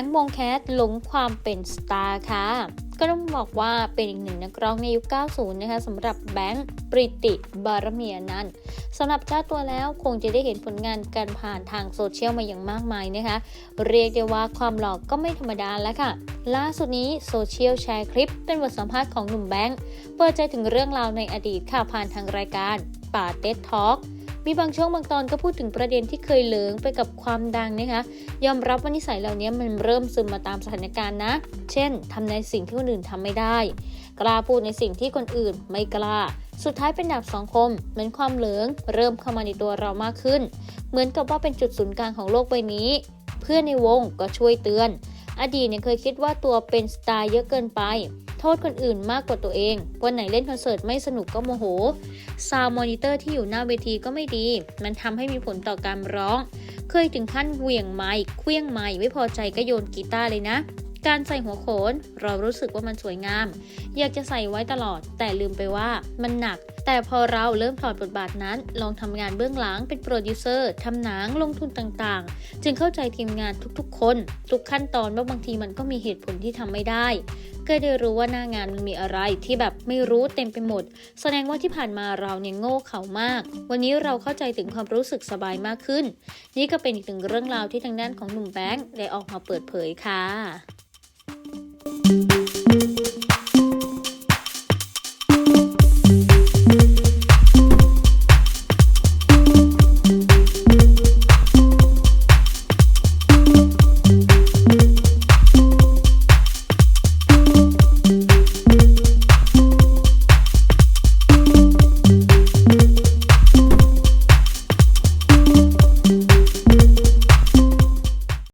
งค์วงแคสหลงความเป็นสตาร์ค่ะก็ต้องบอกว่าเป็นอีกหนึ่งนักร้องในยุค 90 นะคะสำหรับแบงค์ปริติบารมีนันสำหรับเจ้าตัวแล้วคงจะได้เห็นผลงานการผ่านทางโซเชียลมาอย่างมากมายนะคะ เรียกได้ว่าความหลอก็ไม่ธรรมดาแล้วค่ะ ล่าสุดนี้โซเชียลแชร์คลิปเป็นบทสัมภาษณ์ของหนุ่มแบงค์เปิดใจถึงเรื่องราวในอดีตค่ะผ่านทางรายการป่าเต็ดทอล์ก มีบางช่วงบางตอนก็พูดถึงประเด็นที่เคยเหลิงไปกับความดังนะคะ ยอมรับว่านิสัยเหล่านี้มันเริ่มซึมมาตามสถานการณ์นะ เช่นทำในสิ่งที่คนอื่นทำไม่ได้ กล้าพูดในสิ่งที่คนอื่นไม่กล้า สุดท้ายเป็นดาบสองคม เหมือนความเหลิง เริ่มเข้ามาในตัวเรามากขึ้น เหมือนกับว่าเป็นจุดศูนย์กลางของโลกใบนี้ เพื่อนในวงก็ช่วยเตือน อดีตเนี่ยเคยคิดว่าตัวเป็นสไตล์เยอะเกินไป โทษคนอื่นมากกว่าตัวเอง วันไหนเล่นคอนเสิร์ตไม่สนุกก็โมโห ซาวมอนิเตอร์ที่อยู่หน้าเวทีก็ไม่ดี มันทำให้มีผลต่อการร้อง เคยถึงขั้นเหวี่ยงไม้เคลี้ยงไม้ไม่พอใจก็โยนกีตาร์เลยนะ การใส่หัวโขน เรารู้สึกว่ามันสวยงาม อยากจะใส่ไว้ตลอด แต่ลืมไปว่ามันหนัก แต่พอเราเริ่มถอดบทบาทนั้น ลองทำงานเบื้องหลังเป็นโปรดิวเซอร์ทำหนังลงทุนต่างๆ จึงเข้าใจทีมงานทุกๆ คน ทุกขั้นตอนว่าบางทีมันก็มีเหตุผลที่ทำไม่ได้ก็ได้รู้ว่าหน้างานมันมีอะไรที่แบบไม่รู้เต็มไปหมด แสดงว่าที่ผ่านมาเราเนี่ยโง่เขามาก วันนี้เราเข้าใจถึงความรู้สึกสบายมากขึ้น นี่ก็เป็นอีกหนึ่งเรื่องราวที่ทางด้านของหนุ่มแบงค์ได้ออกมาเปิดเผยค่ะ